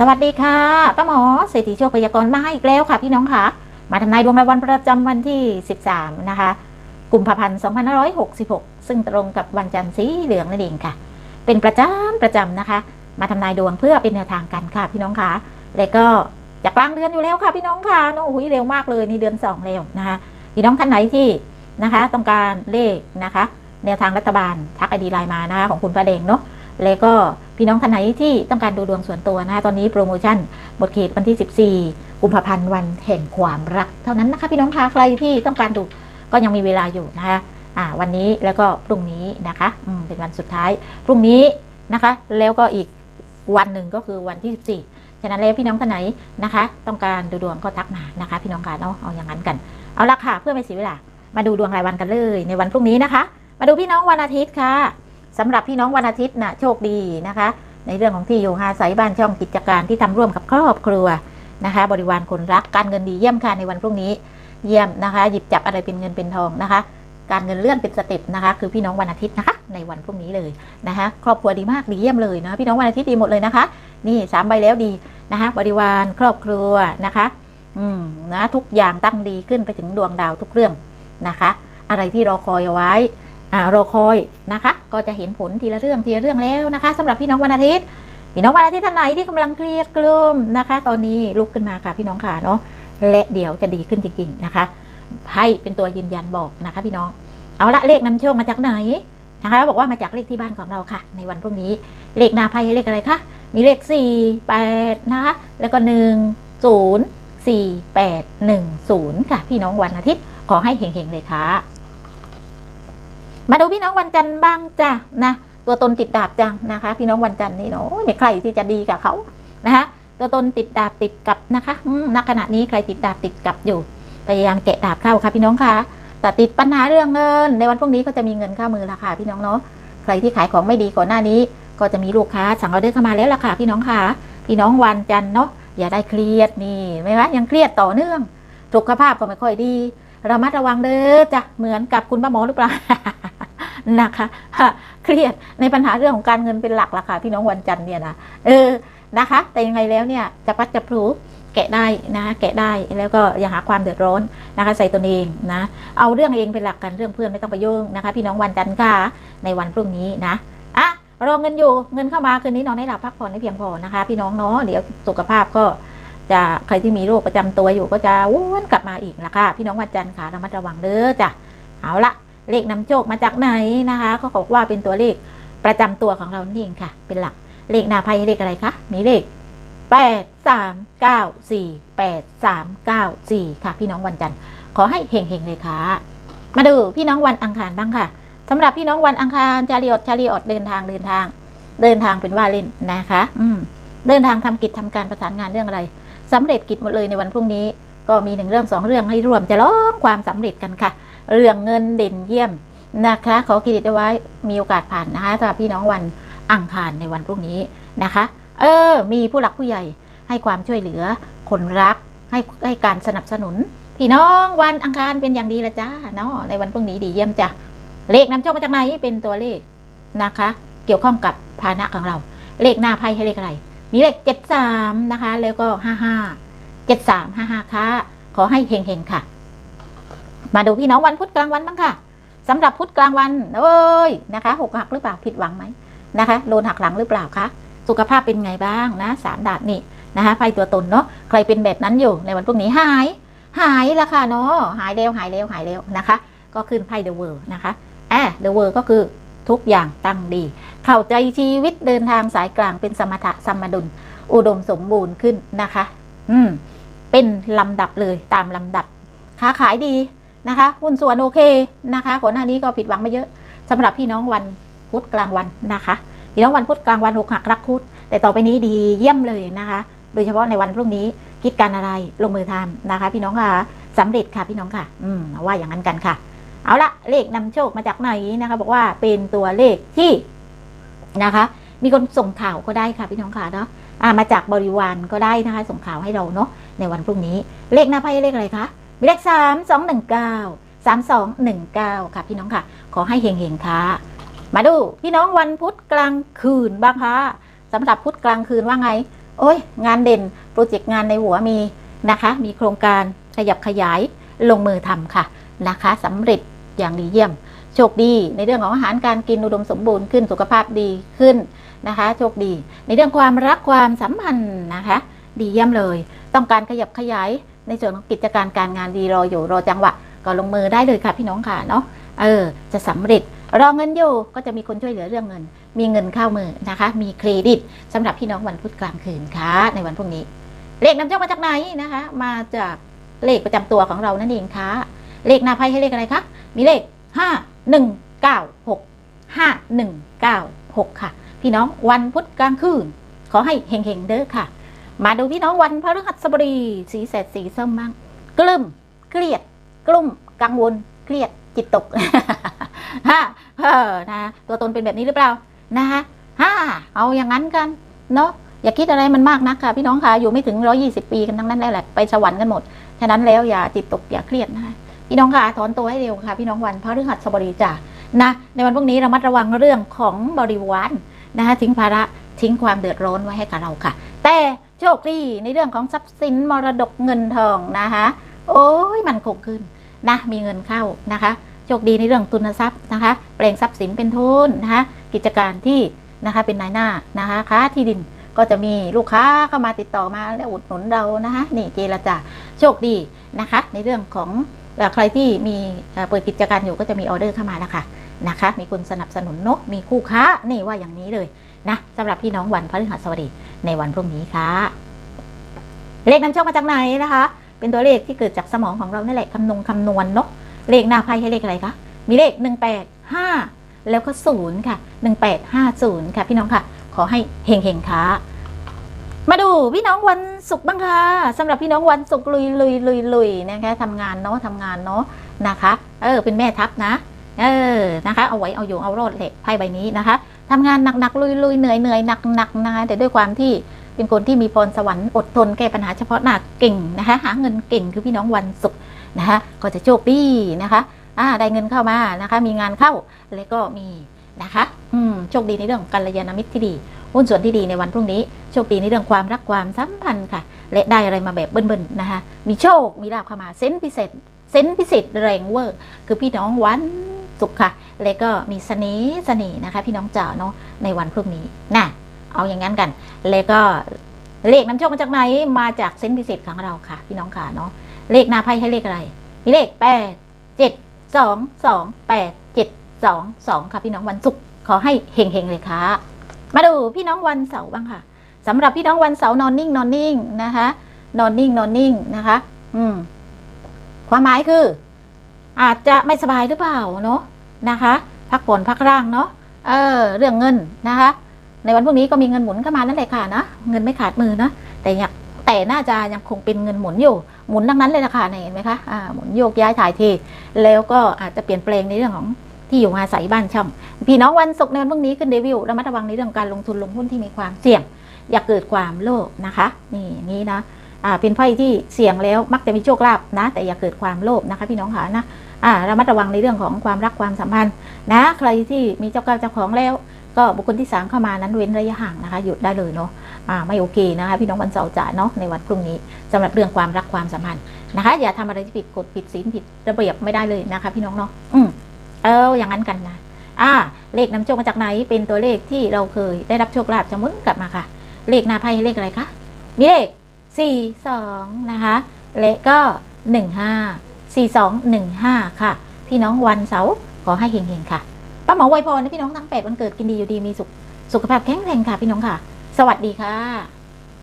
สวัสดีค่ะป้าหมอเศรษฐีโชคพยากรณ์มาอีกแล้วค่ะพี่น้องค่ะ มาทำนายดวงรายวันประจำวันที่ 13 นะคะกุมภาพันธ์ 2566 ซึ่งตรงกับวันจันทร์สีเหลืองนั่นเองค่ะ เป็นประจำประจำนะคะ มาทำนายดวงเพื่อเป็นแนวทางกันค่ะพี่น้องค่ะ แล้วก็จะกลางเดือนอยู่แล้วค่ะพี่น้องค่ะน้องอุ้ยเร็วมากเลยในเดือนสองแล้วนะคะพี่น้องท่านไหนที่นะคะ ต้องการเลขนะคะ แนวทางรัฐบาลทักไอดีไลน์มานะคะของคุณประเดงเนาะ แล้วก็พี่น้องท่านไหนที่ต้องการดูดวงส่วนตัวนะคะตอนนี้โปรโมชั่นบทเขตวันที่ 14 กุมภาพันธ์วันแห่งความรัก เท่านั้นนะคะพี่น้องคะใครที่ต้องการดูก็ยังมีเวลาอยู่นะคะวันนี้แล้วก็พรุ่งนี้นะคะเป็นวันสุดท้ายพรุ่งนี้นะคะ แล้วก็อีกวันหนึ่งก็คือวันที่ 14 ฉะนั้นแล้วพี่น้องท่านไหนนะคะ ต้องการดูดวงก็ทักมานะคะ พี่น้องคะเนาะเอาอย่างนั้นกัน เอาละค่ะเพื่อไม่เสียเวลามาดูดวงรายวันกันเลย ในวันพรุ่งนี้นะคะ มาดูพี่น้องวันอาทิตย์ค่ะ สำหรับพี่น้องวันอาทิตย์นะโชคดีนะคะ ในเรื่องของที่อยู่อาศัยบ้านช่องกิจการที่ทำร่วมกับครอบครัวนะคะ บริวารคนรักการเงินดีเยี่ยมค่ะในวันพรุ่งนี้เยี่ยมนะคะ หยิบจับอะไรเป็นเงินเป็นทองนะคะ การเงินเลื่อนเป็นสเต็ปนะคะ คือพี่น้องวันอาทิตย์นะคะ ในวันพรุ่งนี้เลยนะคะ ครอบครัวดีมากดีเยี่ยมเลยนะพี่น้องวันอาทิตย์ดีหมดเลยนะคะ นี่สามใบแล้วดีนะคะ บริวารครอบครัวนะคะ อืมนะทุกอย่างตั้งดีขึ้นไปถึงดวงดาวทุกเรื่องนะคะ อะไรที่รอคอยเอาไว้ รอคอยนะคะ ก็จะเห็นผลทีละเรื่องทีละเรื่องแล้วนะคะสำหรับพี่น้องวันอาทิตย์ พี่น้องวันอาทิตย์ท่านไหนที่กำลังเครียดกลุ้มนะคะ ตอนนี้ลุกขึ้นมาค่ะพี่น้องค่ะเนาะและเดี๋ยวจะดีขึ้นจริงๆนะคะให้เป็นตัวยืนยันบอกนะคะ พี่น้องเอาละเลขนำโชคมาจากไหนนะคะบอกว่ามาจากเลขที่บ้านของเราค่ะ ในวันพรุ่งนี้เลขนาไพ่เลขอะไรคะมีเลขสี่แปดนะคะแล้วก็หนึ่งศูนย์สี่แปดหนึ่งศูนย์ค่ะพี่น้องวันอาทิตย์ขอให้เฮงๆเลยค่ะ มาดูพี่น้องวันจันทร์บ้างจ้ะนะตัวตนติดดาบจังนะคะ พี่น้องวันจันทร์นี่เนาะไม่ใครที่จะดีกับเขานะคะตัวตนติดดาบติดกับนะคะณขณะนี้ใครติดดาบติดกับอยู่พยายามแกะดาบเข้าค่ะพี่น้องคะแต่ติดปัญหาเรื่องเงิน ในวันพรุ่งนี้ก็จะมีเงินเข้ามือละค่ะพี่น้องเนาะใครที่ขายของไม่ดีก่อนหน้านี้ ก็จะมีลูกค้าสั่งออเดอร์เข้ามาแล้วล่ะค่ะพี่น้องค่ะ พี่น้องวันจันทร์เนาะอย่าได้เครียดนี่ไม่ว่ายังเครียดต่อเนื่องสุขภาพก็ไม่ค่อยดีระมัดระวังเด้อจ้ะเหมือนกับคุณป้าหมอหรือเปล่า นะคะเครียดในปัญหาเรื่องของการเงินเป็นหลักละค่ะพี่น้องวันจันทร์เนี่ยนะเออนะคะ แต่ยังไงแล้วเนี่ยจะพัดจะพลูแกะได้นะแกะได้แล้วก็อย่าหาความเดือดร้อนนะคะใส่ตนเองนะเอาเรื่องเองเป็นหลักกันเรื่องเพื่อนไม่ต้องไปยุ่งนะคะ พี่น้องวันจันทร์ค่ะในวันพรุ่งนี้นะอะรอเงินอยู่เงินเข้ามาคืนนี้นอนให้หลับพักผ่อนให้เพียงพอนะคะ พี่น้องเนาะเดี๋ยวสุขภาพก็จะใครที่มีโรคประจำตัวอยู่ก็จะวนกลับมาอีกละค่ะพี่น้องวันจันทร์ค่ะระมัดระวังเด้อจ้ะเอาละ เลขนำโชคมาจากไหนนะคะเขาบอกว่าเป็นตัวเลขประจำตัวของเรานี่เองค่ะ เป็นหลักเลขหนาไพ่เลขอะไรคะมีเลขแปดสามเก้าสี่แปดสามเก้าสี่ค่ะ พี่น้องวันจันทร์ขอให้เฮงๆเลยค่ะ มาดูพี่น้องวันอังคารบ้างค่ะสำหรับพี่น้องวันอังคารชาลีอดชาลีอดเดินทางเดินทาง เดินทางเป็นว่าเล่นนะคะ อืมเดินทางทำกิจทำการประสานงานเรื่องอะไรสำเร็จกิจหมดเลยในวันพรุ่งนี้ ก็มีหนึ่งเรื่องสองเรื่องให้ร่วมจะล้อมความสำเร็จกันค่ะ เรื่องเงินเด่นเยี่ยมนะคะ ขอเครดิตเอาไว้มีโอกาสผ่านนะคะสำหรับพี่น้องวันอังคารในวันพรุ่งนี้นะคะ เออ มีผู้หลักผู้ใหญ่ให้ความช่วยเหลือ คนรักให้ให้การสนับสนุน พี่น้องวันอังคารเป็นอย่างดีละจ้าเนาะในวันพรุ่งนี้ดีเยี่ยมจ้ะเลขนำโชคมาจากไหนเป็นตัวเลขนะคะ เกี่ยวข้องกับภาณะของเรา เลขหน้าไพ่ให้เลขอะไร มีเลขเจ็ดสามนะคะ แล้วก็ห้าห้าเจ็ดสามห้าห้าค่ะขอให้เฮงๆค่ะ มาดูพี่น้องวันพุธกลางวันบ้างค่ะสำหรับพุธกลางวันเอ้ยนะคะหกหักหรือเปล่าผิดหวังไหมนะคะโดนหักหลังหรือเปล่าคะสุขภาพเป็นไงบ้างนะสามดาบนี่นะคะไพ่ตัวตนเนาะใครเป็นแบบนั้นอยู่ในวันพรุ่งนี้หาย หายละค่ะเนาะหายเร็วหายเร็วหายเร็วนะคะ ก็ขึ้นไพ่เดอะเวิร์นะคะอะเดอะเวิร์ก็คือทุกอย่างตั้งดี เข้าใจชีวิตเดินทางสายกลางเป็นสมถะสมดุล อุดมสมบูรณ์ขึ้นนะคะ อืม เป็นลำดับเลยตามลำดับ ค้าขายดี นะคะหุ้นส่วนโอเคนะคะก่อนหน้านี้ก็ผิดหวังมาเยอะสำหรับพี่น้องวันพุธกลางวันนะคะพี่น้องวันพุธกลางวันหกหักรักคุด แต่ต่อไปนี้ดีเยี่ยมเลยนะคะ โดยเฉพาะในวันพรุ่งนี้คิดการอะไรลงมือทำนะคะ พี่น้องค่ะสำเร็จค่ะพี่น้องค่ะ อืมว่าอย่างนั้นกันค่ะ เอาละเลขนำโชคมาจากไหนนะคะ บอกว่าเป็นตัวเลขที่นะคะ มีคนส่งข่าวก็ได้ค่ะพี่น้องค่ะเนาะมาจากบริวารก็ได้นะคะ ส่งข่าวให้เราเนาะในวันพรุ่งนี้ เลขหน้าไพ่เลขอะไรคะ มีเลขสามสองหนึ่งเก้าสามสองหนึ่งเก้าค่ะพี่น้องค่ะ ขอให้เฮงๆค่ะ มาดูพี่น้องวันพุธกลางคืนบ้างคะสำหรับพุธกลางคืนว่าไง โอ้ย งานเด่นโปรเจกต์งานในหัวมีนะคะ มีโครงการขยับขยายลงมือทำค่ะนะคะสำเร็จอย่างดีเยี่ยม โชคดีในเรื่องของอาหารการกินอุดมสมบูรณ์ขึ้นสุขภาพดีขึ้นนะคะ โชคดี ในเรื่องความรักความสัมพันธ์นะคะ ดีเยี่ยมเลย ต้องการขยับขยาย ในส่วนของกิจการการงานดีรออยู่รอจังหวะก็ลงมือได้เลยค่ะพี่น้องค่ะเนาะเออจะสำเร็จรอเงินอยู่ก็จะมีคนช่วยเหลือเรื่องเงิน มีเงินเข้ามือนะคะ มีเครดิตสำหรับพี่น้องวันพุธกลางคืนค่ะในวันพรุ่งนี้ เลขนำโชคมาจากไหนนะคะ มาจากเลขประจำตัวของเรานั่นเองค่ะเลขหน้าไพ่ให้เลขอะไรคะมีเลขห้าหนึ่งเก้าหกห้าหนึ่งเก้าหกค่ะ พี่น้องวันพุธกลางคืน ขอให้เฮงๆเด้อค่ะ มาดูพี่น้องวันพฤหัสบดีสีแสดสีส้มบ้างกลุ่มเครียด กลุ่มกังวล เครียดจิตตกฮะเออนะตัวตนเป็นแบบนี้หรือเปล่านะคะฮ่าเอาอย่างนั้นกันเนาะอย่าคิดอะไรมันมากนักค่ะ พี่น้องค่ะอยู่ไม่ถึง120ปีกันทั้งนั้นแล้วแหละไปสวรรค์กันหมดฉะนั้นแล้วอย่าจิตตกอย่าเครียดนะคะพี่น้องค่ะถอนตัวให้เร็วค่ะ พี่น้องวันพฤหัสบดีจ้ะนะในวันพรุ่งนี้ระมัดระวังเรื่องของบริวารนะคะทิ้งภาระทิ้งความเดือดร้อนไว้ให้กับเราค่ะ แต่ โชคดีในเรื่องของทรัพย์สินมรดกเงินทองนะคะโอ้ยมันคงขึ้นนะมีเงินเข้านะคะโชคดีในเรื่องทุนทรัพย์นะคะ แปลงทรัพย์สินเป็นทุนนะคะ กิจการที่นะคะเป็นนายหน้านะคะค้าที่ดินก็จะมีลูกค้าเข้ามาติดต่อมาแล้วอุดหนุนเรานะคะนี่เจรจาโชคดีนะคะ ในเรื่องของใครที่มีเปิดกิจการอยู่ก็จะมีออเดอร์เข้ามาแล้วค่ะนะคะ มีคนสนับสนุนเนอะมีคู่ค้านี่ว่าอย่างนี้เลย นะสำหรับพี่น้องวันพฤหัสบดีในวันพรุ่งนี้ค่ะ เลขนำโชคมาจากไหนนะคะ เป็นตัวเลขที่เกิดจากสมองของเรานั่นแหละคำนวณคำนวณเนาะเลขหน้าไพ่ให้เลขอะไรคะมีเลข 185 แล้วก็ 0 ค่ะ 1850 ค่ะ พี่น้องค่ะ ขอให้เฮงเฮงๆค่ะมาดูพี่น้องวันศุกร์บ้างค่ะสำหรับพี่น้องวันศุกร์ลุยลุยลุยลุยนะคะทำงานเนาะทำงานเนาะนะคะ เออเป็นแม่ทัพนะ เออนะคะ เอาไว้เอาอยู่เอารอดแหละไพ่ใบนี้นะคะ ทำงานหนักๆลุยลุยเหนื่อยเหนื่อยหนักหนักๆนะคะแต่ด้วยความที่เป็นคนที่มีพรสวรรค์อดทนแก้ปัญหาเฉพาะหน้าเก่งนะคะหาเงินเก่งคือพี่น้องวันศุกร์นะคะก็จะโชคดีนะคะอ่าได้เงินเข้ามานะคะ มีงานเข้าแล้วก็มีนะคะอืมโชคดีในเรื่องของกัลยาณมิตรที่ดีหุ้นส่วนที่ดีในวันพรุ่งนี้โชคดีในเรื่องความรักความสัมพันธ์ค่ะ และได้อะไรมาแบบเบิ้ลๆนะคะ มีโชคมีลาภเข้ามาเซนพิเศษเซนพิเศษแรงเวอร์คือพี่น้องวัน ศุกร์ค่ะ และก็มีเสน่ห์เสน่ห์นะคะ พี่น้องจ๋าเนาะในวันพรุ่งนี้น่ะเอาอย่างนั้นกัน แล้วก็เลขนำโชคมาจากไหนมาจากเซนส์พิเศษของเราค่ะ พี่น้องค่ะเนาะเลขหน้าไพ่ให้เลขอะไร มีเลขแปดเจ็ดสองสองแปดเจ็ดสองสองค่ะพี่น้องวันศุกร์ขอให้เฮงๆเลยค่ะ มาดูพี่น้องวันเสาร์บ้างค่ะสำหรับพี่น้องวันเสาร์นอนนิ่งนอนนิ่งนะคะ นอนนิ่งนอนนิ่งนะคะ อืมความหมายคือ อาจจะไม่สบายหรือเปล่าเนาะนะคะ พักผ่อนพักร่างเนาะเออเรื่องเงินนะคะ ในวันพรุ่งนี้ก็มีเงินหมุนเข้ามานั่นแหละค่ะนะเงินไม่ขาดมือนะแต่อยากแต่น่าจะยังคงเป็นเงินหมุนอยู่หมุนทั้งนั้นเลยนะคะเนี่ยเห็นไหมคะอ่าหมุนโยกย้ายถ่ายเทแล้วก็อาจจะเปลี่ยนแปลงในเรื่องของที่อยู่อาศัยบ้านช่องพี่น้องวันศุกร์ในวันพรุ่งนี้ขึ้นเดวิลระมัดระวังในเรื่องการลงทุนลงหุ้นที่มีความเสี่ยง อย่าเกิดความโลภนะคะ นี่อย่างนี้นะอ่าเป็นไพ่ที่เสี่ยงแล้วมักจะมีโชคลาภนะ แต่อย่าเกิดความโลภนะคะ พี่น้องค่ะนะ ระมัดระวังในเรื่องของความรักความสัมพันธ์นะใครที่มีเจ้าเก้าเจ้าของแล้ว ก็บุคคลที่สามเข้ามานั้นเว้นระยะห่างนะคะ หยุดได้เลยเนาะไม่โอเคนะคะพี่น้องวันเสาร์จ๋าเนาะในวันพรุ่งนี้สำหรับเรื่องความรักความสัมพันธ์นะคะ อย่าทำอะไรที่ผิดกฎผิดศีลผิดระเบียบไม่ได้เลยนะคะ พี่น้องเนาะอืมเอออย่างนั้นกันนะอ่า เลขนำโชคมาจากไหนเป็นตัวเลขที่เราเคยได้รับโชคลาภจะมุนกลับมาค่ะ เลขนาไพ่เลขอะไรคะมีเลขสี่สองนะคะ และก็หนึ่งห้า สี่สองหนึ่งห้าค่ะ พี่น้องวันเสาร์ขอให้เฮงๆค่ะป้าหมอไวยพรนะพี่น้องทั้งแปดวันเกิดกินดีอยู่ดีมีสุขสุขภาพแข็งแรงค่ะพี่น้องค่ะ สวัสดีค่ะ